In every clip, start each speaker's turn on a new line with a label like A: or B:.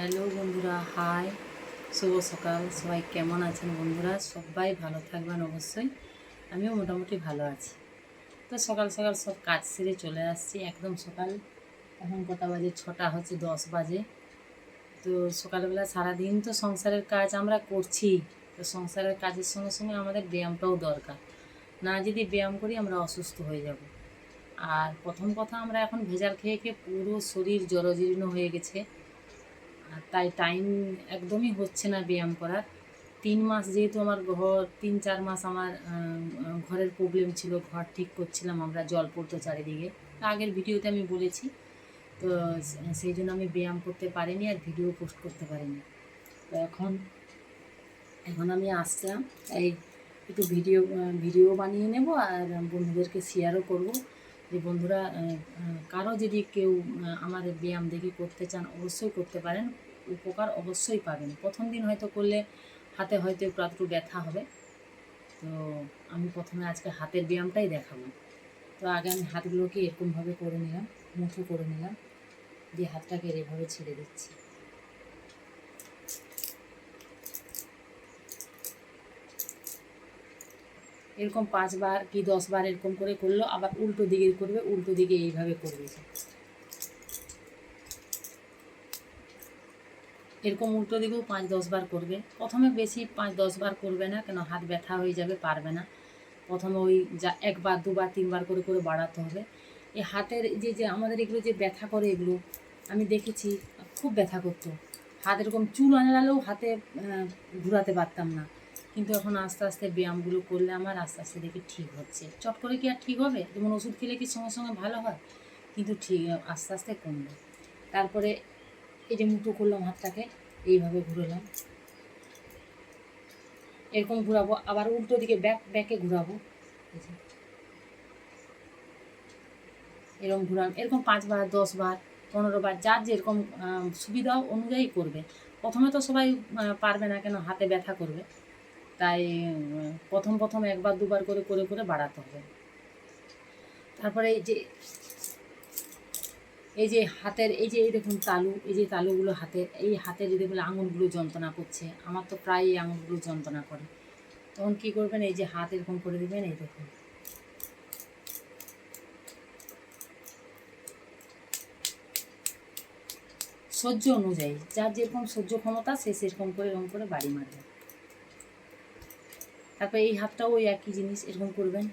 A: Hello বন্ধুরা, high. শুভ সকাল। সবাই কেমন আছেন বন্ধুরা? সবাই ভালো থাকবেন অবশ্যই। আমিও মোটামুটি ভালো আছি। তো সকাল সকাল সব কাজ সেরে চলে আসছি। একদম সকাল, এখন কটা বাজে? ছটা, হচ্ছে দশ বাজে। তো সকালবেলা সারাদিন তো সংসারের কাজ আমরা করছি। তো সংসারের কাজের সঙ্গে সঙ্গে আমাদের ব্যায়ামটাও দরকার। না যদি ব্যায়াম করি আমরা অসুস্থ হয়ে যাব। আর প্রথম কথা, আমরা এখন ভেজাল খেয়ে খেয়ে পুরো শরীর জরজীর্ণ হয়ে গেছে। তাই টাইম একদমই হচ্ছে না ব্যায়াম করার। তিন মাস যেহেতু আমার ঘর, তিন, চার মাস আমার ঘরের প্রবলেম ছিল, ঘর ঠিক করছিলাম আমরা, জল পড়তো চারিদিকে। আগের ভিডিওতে আমি বলেছি, তো সেই জন্য আমি ব্যায়াম করতে পারিনি আর ভিডিও পোস্ট করতে পারিনি। তো এখন এখন আমি আসলাম, এই একটু ভিডিও ভিডিও বানিয়ে নেব আর বন্ধুদেরকে শেয়ারও করব। যে বন্ধুরা কারও যদি কেউ আমার ব্যায়াম দেখে করতে চান, অবশ্যই করতে পারেন। উপকার অবশ্যই পাবেন। প্রথম দিন হয়তো করলে হাতে হয়তো একটু আধটু ব্যথা হবে। তো আমি প্রথমে আজকে হাতের ব্যায়ামটাই দেখাবো। তো আগে আমি হাতগুলোকে এরকমভাবে করে নিলাম, মুঠো করে নিলাম। দিয়ে হাতটাকে এভাবে ছেড়ে দিচ্ছি। এরকম পাঁচবার কি দশবার এরকম করে করল, আবার উল্টো দিকে করবে, উল্টো দিকে এইভাবে করবে। এরকম উল্টো দিকেও পাঁচ দশবার করবে। প্রথমে বেশি পাঁচ দশবার করবে না, কেন হাত ব্যথা হয়ে যাবে, পারবে না। প্রথমে ওই যা একবার, দুবার, তিনবার করে করে বাড়াতে হবে। এই হাতের যে যে আমাদের এগুলো যে ব্যথা করে এগুলো, আমি দেখেছি, খুব ব্যথা করতো। হাত এরকম চুল আনালেও হাতে ঘুরাতে পারতাম না। কিন্তু এখন আস্তে আস্তে ব্যায়ামগুলো করলে আমার আস্তে আস্তে দেখি ঠিক হচ্ছে। চট করে কি আর ঠিক হবে? যেমন ওষুধ খেলে কি সঙ্গে সঙ্গে ভালো হয়? কিন্তু ঠিক, আস্তে আস্তে কমবে। তারপরে এই যে মুঠো করলাম হাতটাকে, এইভাবে ঘুরলাম। এরকম ঘুরাবো, আবার উল্টো দিকে ব্যাক ব্যাকে ঘুরাবো। এরকম ঘুরাম এরকম পাঁচবার দশবার পনেরো বার, যার যেরকম সুবিধা অনুযায়ী করবে। প্রথমে তো সবাই পারবে না কেন হাতে ব্যথা করবে। তাই, প্রথম প্রথম একবার দুবার করে করে করে বাড়াতে হবে। তারপরে এই যে এই যে হাতের, এই যে, এই দেখুন তালু, এই যে তালুগুলো হাতের, এই হাতে যদি বলে আঙুলগুলো যন্ত্রণা করছে, আমার তো প্রায় এই আঙুলগুলো যন্ত্রণা করে। তখন কি করবেন, এই যে হাত এরকম করে দিবেন, এই দেখুন। সহ্য অনুযায়ী, যার যেরকম সহ্য ক্ষমতা, সে সেরকম করে এরকম করে বাড়ি মারবে। তারপর এই হাতটাও ওই একই জিনিস এরকম করবেন।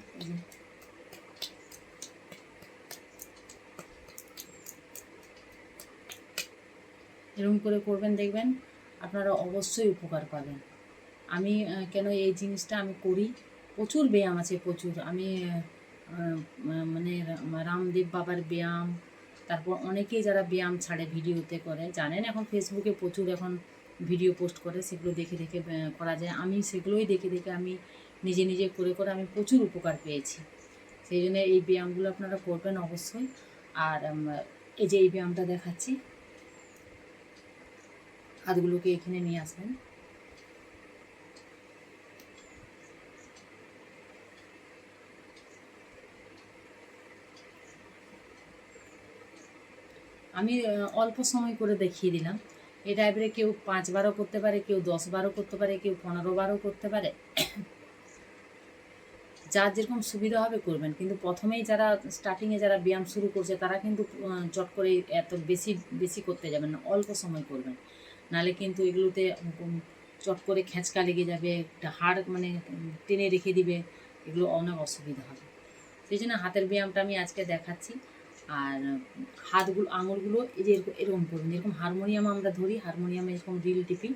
A: এরকম করে করবেন, দেখবেন আপনারা অবশ্যই উপকার পাবেন। আমি কেন এই জিনিসটা আমি করি? প্রচুর ব্যায়াম আছে, প্রচুর। আমি মানে রামদেব বাবার ব্যায়াম, তারপর অনেকেই যারা ব্যায়াম ছাড়ে, ভিডিওতে করে, জানেন এখন ফেসবুকে প্রচুর এখন ভিডিও পোস্ট করে, সেগুলো দেখে দেখে করা যায়। আমি সেগুলোই দেখে দেখে আমি নিজে নিজে করে করে আমি প্রচুর উপকার পেয়েছি। সেই জন্য এই ব্যায়ামগুলো আপনারা করবেন অবশ্যই। আর এই যে এই ব্যায়ামটা দেখাচ্ছি, হাতগুলোকে এখানে নিয়ে আসবেন। আমি অল্প সময় করে দেখিয়ে দিলাম। এটা এবারে কেউ পাঁচবারও করতে পারে, কেউ দশবারও করতে পারে, কেউ পনেরো বারও করতে পারে। যার যেরকম সুবিধা হবে করবেন। কিন্তু প্রথমেই যারা স্টার্টিংয়ে যারা ব্যায়াম শুরু করছে, তারা কিন্তু চট করে এত বেশি বেশি করতে যাবেন না, অল্প সময় করবেন। নালে কিন্তু এগুলোতে চট করে খেঁচকা লেগে যাবে, একটা হাড় মানে টেনে রেখে দিবে, এগুলো অনেক অসুবিধা হবে। সেই জন্য হাতের ব্যায়ামটা আমি আজকে দেখাচ্ছি। আর হাতগুলো, আঙুলগুলো এই যে এরকম এরকম করবেন যেরকম হারমোনিয়াম আমরা ধরি, হারমোনিয়ামে এরকম রিল টিপি,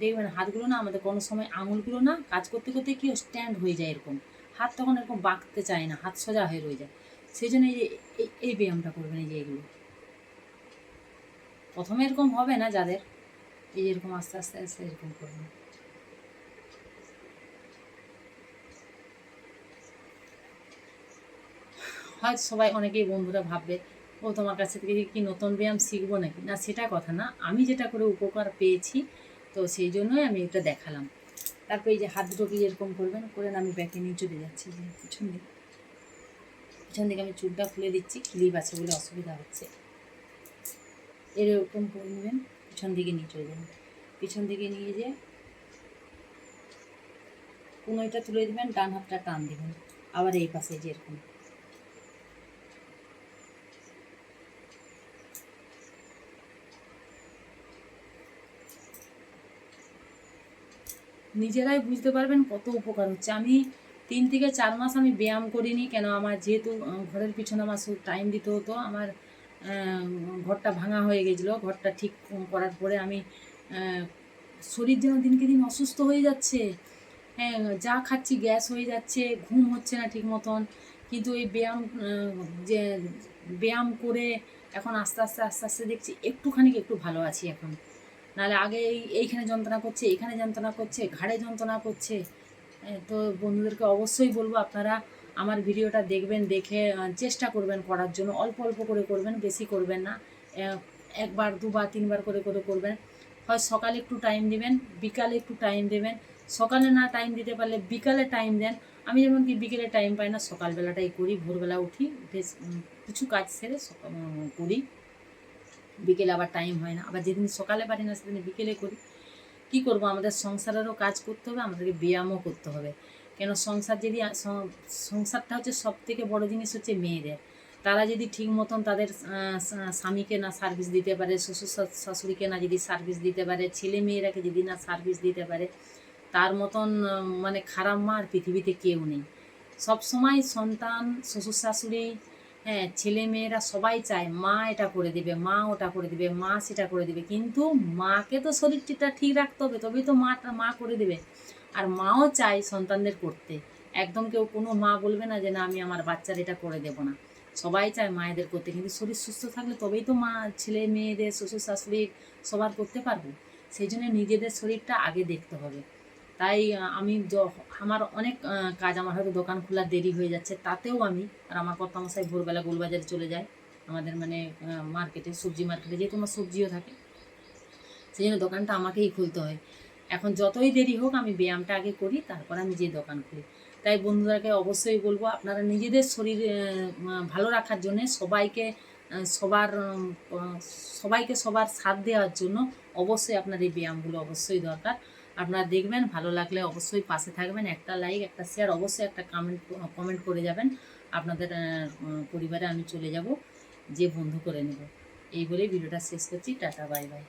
A: দেখবেন হাতগুলো না আমাদের কোনো সময় আঙুলগুলো না কাজ করতে করতে কি স্ট্যান্ড হয়ে যায় এরকম। হাত তখন এরকম বাঁকতে চায় না, হাত সোজা হয়ে রয়ে যায়। সেই জন্য এই যে, এই- ব্যায়ামটা করবেন, এই যে এগুলো। প্রথমে এরকম হবে না যাদের, এই এরকম আস্তে আস্তে আস্তে এরকম করবেন। হয়তো সবাই অনেকেই বন্ধুরা ভাববে, ও, তোমার কাছে থেকে কি নতুন ব্যায়াম শিখব নাকি? না, সেটা কথা না। আমি যেটা করে উপকার পেয়েছি, তো সেই জন্যই আমি এটা দেখালাম। তারপর এই যে হাত দুটোকে এরকম করবেন, করে আমি ব্যাকে নিয়ে চলে যাচ্ছি যে পিছন দিকে। পিছন দিকে আমি চুলটা খুলে দিচ্ছি, ক্লিপ আছে বলে অসুবিধা হচ্ছে। এরকম করে নেবেন, পিছন দিকে নিয়ে চলে যাবেন। পিছন দিকে নিয়ে যে কুনোইটা তুলে দিবেন, ডান হাতটা টান দিবেন। আবার এই পাশে যেরকম নিজেরাই বুঝতে পারবেন কত উপকার হচ্ছে। আমি তিন থেকে চার মাস আমি ব্যায়াম করিনি, কেন আমার যেহেতু ঘরের পিছনে আমার টাইম দিতে হতো, আমার ঘরটা ভাঙা হয়ে গেছিল। ঘরটা ঠিক করার পরে আমি শরীর যেন দিনকে দিন অসুস্থ হয়ে যাচ্ছে। হ্যাঁ যা খাচ্ছি গ্যাস হয়ে যাচ্ছে, ঘুম হচ্ছে না ঠিক মতন। কিন্তু এই ব্যায়াম যে ব্যায়াম করে এখন আস্তে আস্তে আস্তে আস্তে দেখছি একটুখানি একটু ভালো আছি এখন। নাহলে আগে এই এইখানে যন্ত্রণা করছে এখানে যন্ত্রণা করছে ঘাড়ে যন্ত্রণা করছে। তো বন্ধুদেরকে অবশ্যই বলব আপনারা আমার ভিডিওটা দেখবেন দেখে চেষ্টা করবেন করার জন্য। অল্প অল্প করে করবেন বেশি করবেন না। একবার দুবার তিনবার করে করে করবেন। হয় সকালে একটু টাইম দেবেন বিকালে একটু টাইম দেবেন। সকালে না টাইম দিতে পারলে বিকালে টাইম দেন। আমি যেমন কি বিকেলে টাইম পাই না সকালবেলাটাই করি ভোরবেলা উঠি উম, কিছু কাজ সেরে করি। বিকেলে আবার টাইম হয় না। আবার যেদিন সকালে পারি না, সেদিন বিকেলে করি। কি করব? আমাদের সংসারেরও কাজ করতে হবে, আমাদেরকে ব্যায়ামও করতে হবে। কেন সংসার যদি সংসারটা হচ্ছে সব থেকে বড় জিনিস হচ্ছে মেয়েদের। তারা যদি ঠিক মতন তাদের স্বামীকে না সার্ভিস দিতে পারে, শ্বশুর শাশুড়িকে না যদি সার্ভিস দিতে পারে, ছেলে মেয়েরাকে যদি না সার্ভিস দিতে পারে, তার মতন মানে খারাপ মা আর পৃথিবীতে কেউ নেই। সবসময় সন্তান, শ্বশুর শাশুড়ি হ্যাঁ ছেলে মেয়েরা সবাই চায় মা এটা করে দেবে, মা ওটা করে দেবে, মা সেটা করে দেবে। কিন্তু মাকে তো শরীরটা ঠিক রাখতে হবে, তবেই তো মাটা, মা করে দেবে। আর মাও চায় সন্তানদের করতে। একদম কেউ কোনো মা বলবে না যে, না, আমি আমার বাচ্চার এটা করে দেবো না। সবাই চায় মায়েদের করতে, কিন্তু শরীর সুস্থ থাকলে তবেই তো মা ছেলে মেয়েদের শ্বশুর শাশুড়ির সবার করতে পারবে। সেই জন্য নিজেদের শরীরটা আগে দেখতে হবে। তাই আমি আমার অনেক কাজ আমার হয়তো দোকান খোলার দেরি হয়ে যাচ্ছে, তাতেও আমি আর আমার কর্তামশাই ভোরবেলা গোলবাজারে চলে যায়, আমাদের মানে মার্কেটে, সবজি মার্কেটে যেহেতু আমার সবজিও থাকে। সেই জন্য দোকানটা আমাকেই খুলতে হয়। এখন যতই দেরি হোক, আমি ব্যায়ামটা আগে করি, তারপর আমি যে দোকান খুলি। তাই বন্ধুদেরকে অবশ্যই বলব, আপনারা নিজেদের শরীর ভালো রাখার জন্য সবাইকে সবার সবাইকে সবার সাথ দেওয়ার জন্য অবশ্যই আপনার এই ব্যায়ামগুলো অবশ্যই দরকার। আপনারা দেখবেন, ভালো লাগলে অবশ্যই পাশে থাকবেন, একটা লাইক একটা শেয়ার অবশ্যই একটা কমেন্ট কমেন্ট করে যাবেন। আপনাদের পরিবারে আমি চলে যাব, যে বন্ধু করে নেব। এই বলেই ভিডিওটা শেষ করছি। Tata bye bye